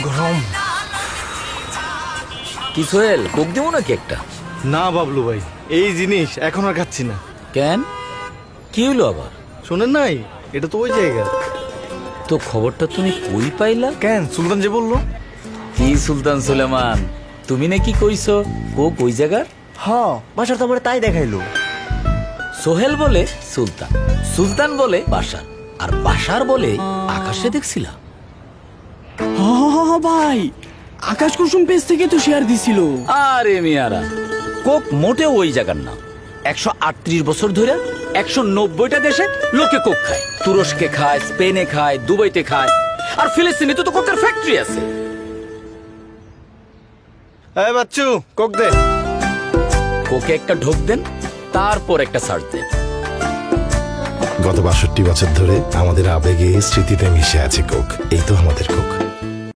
গরম। কি সোহেল কোক দেবো নাকি একটা? না বাবলু ভাই এই জিনিস এখন আর খাচ্ছি না। কেন? কি হলো আবার? শোনেন নাই এটা তো ওই জায়গা। তো খবরটা তুমি কই পাইলা? কেন সুলতান যে বলল? কি সুলতান সুলেমান তুমি নাকি কইছো কোক ওই জায়গার? হ বাসার তো তাই দেখাইলো। সোহেল বলে সুলতান সুলতান বলে বাসার আর বাসার বলে আকাশে দেখছিলাম ভাই। আকাশ কুসুম পেজ থেকে তো শেয়ার দিছিল। আরে মিয়ারা কোক মোটে ওই জায়গার না। একশো আটত্রিশ বছর ধরে একশো নব্বইটা দেশে লোকে কোক খায়। তুরস্কে খায় স্পেনে খায় দুবাইতে খায়। আর ফিলিস্তিনে তো তো কোকের ফ্যাক্টরি আছে। এই বাচ্চু কোক দে। কোকে একটা ঢোক দেন তারপর একটা সার্চ দেন। গত বাষট্টি বছর ধরে আমাদের আবেগে স্মৃতিতে মিশে আছে কোক। এই তো আমাদের কোক।